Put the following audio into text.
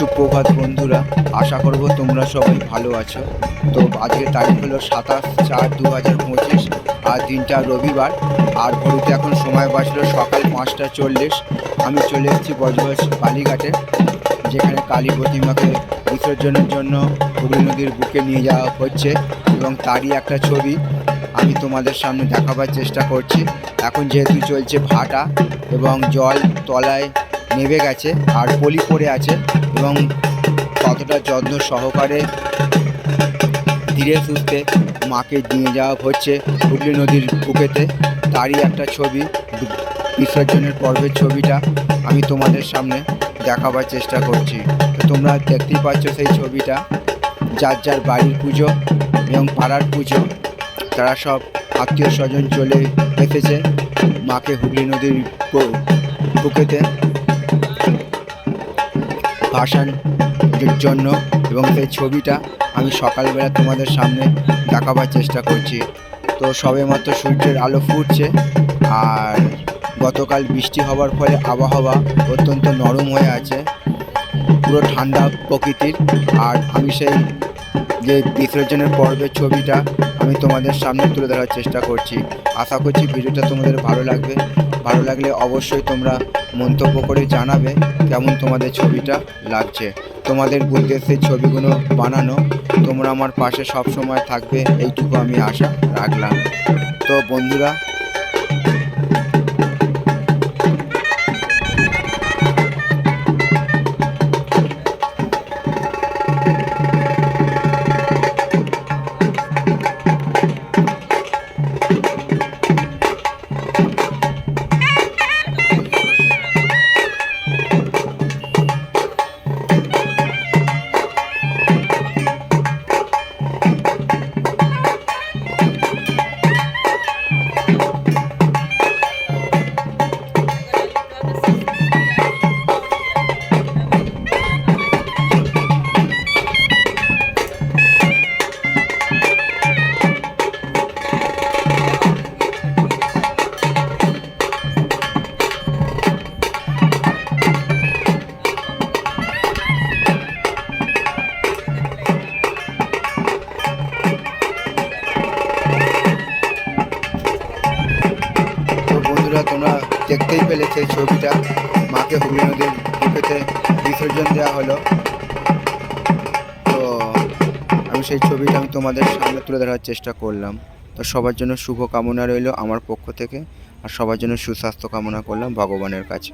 সুপ্রভাত বন্ধুরা, আশা করব তোমরা সবাই ভালো আছো। তো আজকে তারিখ হলো সাতাশ চার দু হাজার পঁচিশ, আর দিনটা রবিবার। আর ঘড়িতে এখন সময় বাঁচলো সকাল পাঁচটা চল্লিশ। আমি চলে এসেছি বজবজ কালীঘাটে যেখানে কালী প্রতিমাকে বিসর্জনের জন্য হুগলি নদীর বুকে নিয়ে যাওয়া হচ্ছে এবং তারই একটা ছবি আমি তোমাদের সামনে দেখাবার চেষ্টা করছি। এখন যেহেতু চলছে ভাটা এবং জল তলায় নেমে গেছে আর পলি পড়ে আছে এবং কতটা যত্ন সহকারে ধীরে সুস্থে মাকে নিয়ে যাওয়া হচ্ছে হুগলি নদীর বুকেতে। তারই একটা ছবি, বিসর্জনের পর্বের ছবিটা আমি তোমাদের সামনে দেখাবার চেষ্টা করছি। তো তোমরা দেখতেই পাচ্ছ সেই ছবিটা, যার যার বাড়ির পুজো এবং পাড়ার পুজো। তারা সব আত্মীয় স্বজন চলে এসেছে মাকে হুগলি নদীর বুকেতে। ভাসানের জন্য এবং সেই ছবিটা আমি সকালবেলা তোমাদের সামনে দেখাবার চেষ্টা করছি। তো সবে মাত্র সূর্যের আলো ফুটছে আর গতকাল বৃষ্টি হওয়ার ফলে আবহাওয়া অত্যন্ত নরম হয়ে আছে, পুরো ঠান্ডা প্রকৃতির। আর আমি সেই যে বিসর্জনের পর্বের ছবিটা আমি তোমাদের সামনে তুলে ধরার চেষ্টা করছি। আশা করছি ভিডিওটা তোমাদের ভালো লাগবে। ভালো লাগলে অবশ্যই তোমরা মন্তব্য করে জানাবে কেমন তোমাদের ছবিটা লাগছে। তোমাদের উদ্দেশ্যে ছবিগুলো বানানো, তোমরা আমার পাশে সব সময় থাকবে, এইটুকু আমি আশা রাখলাম। তো বন্ধুরা দেখতেই পেলে সেই ছবিটা। মাকে হুগলি নদীর বুকেতে বিসর্জন দেওয়া হলো। তো আমি সেই ছবিটা আমি তোমাদের সামনে তুলে ধরার চেষ্টা করলাম। তো সবার জন্য শুভ কামনা রইল আমার পক্ষ থেকে। আর সবার জন্য সুস্বাস্থ্য কামনা করলাম ভগবানের কাছে।